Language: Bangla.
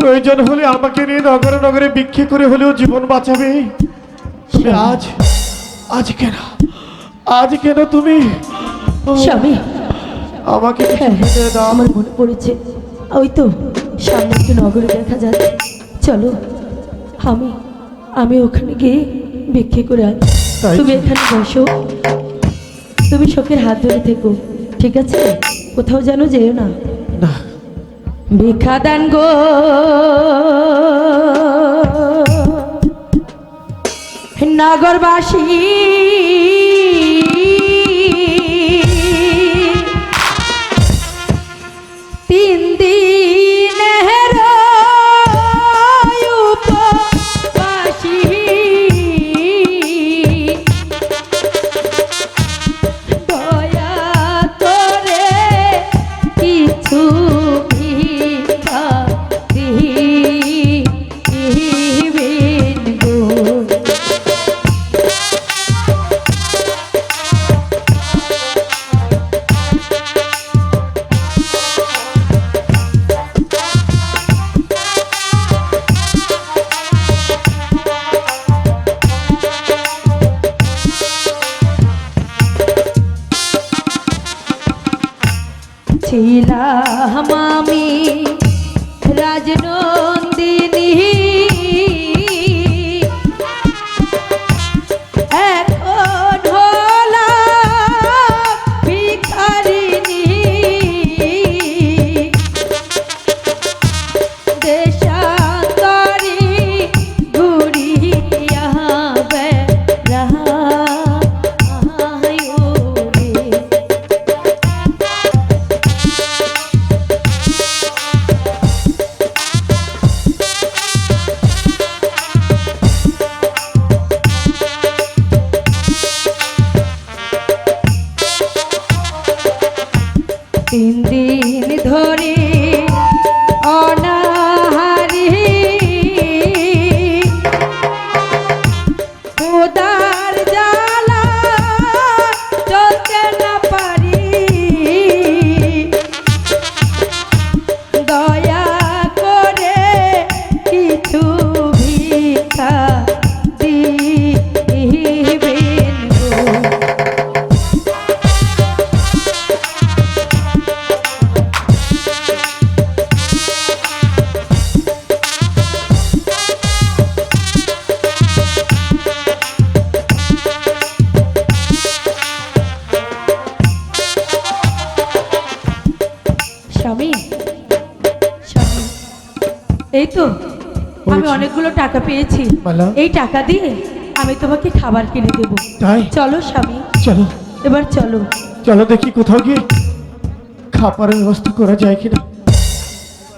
প্রয়োজন হলে আমাকে নিয়ে নগরে নগরে ভিক্ষে করে হলেও জীবন বাঁচাবে। তবে আজ আজ কেন? আজ কেন তুমি? স্বামী। আমাকে হ্যাঁ আমার মনে পড়েছে। ওই তো সামনে একটু নগরে দেখা যাচ্ছে। চলো আমি আমি ওখানে গিয়ে বিক্রি করে আনি। তুমি এখানে বসো। তুমি শোকের হাত ধরে থেকো ঠিক আছে? কোথাও যেন যেও না। ভিক্ষা দেন গো। নগরবাসী ছিলাম আমি। রাজনন্দিনী তিন দিন স্বামী স্বামী এই তো আমি অনেকগুলো টাকা পেয়েছি। এই টাকা দিয়ে আমি তোমাকে খাবার কিনে দেবো। চলো স্বামী। চলো। এবার চলো। চলো দেখি কোথাও গিয়ে খাবারের ব্যবস্থা করা যায় কিনা।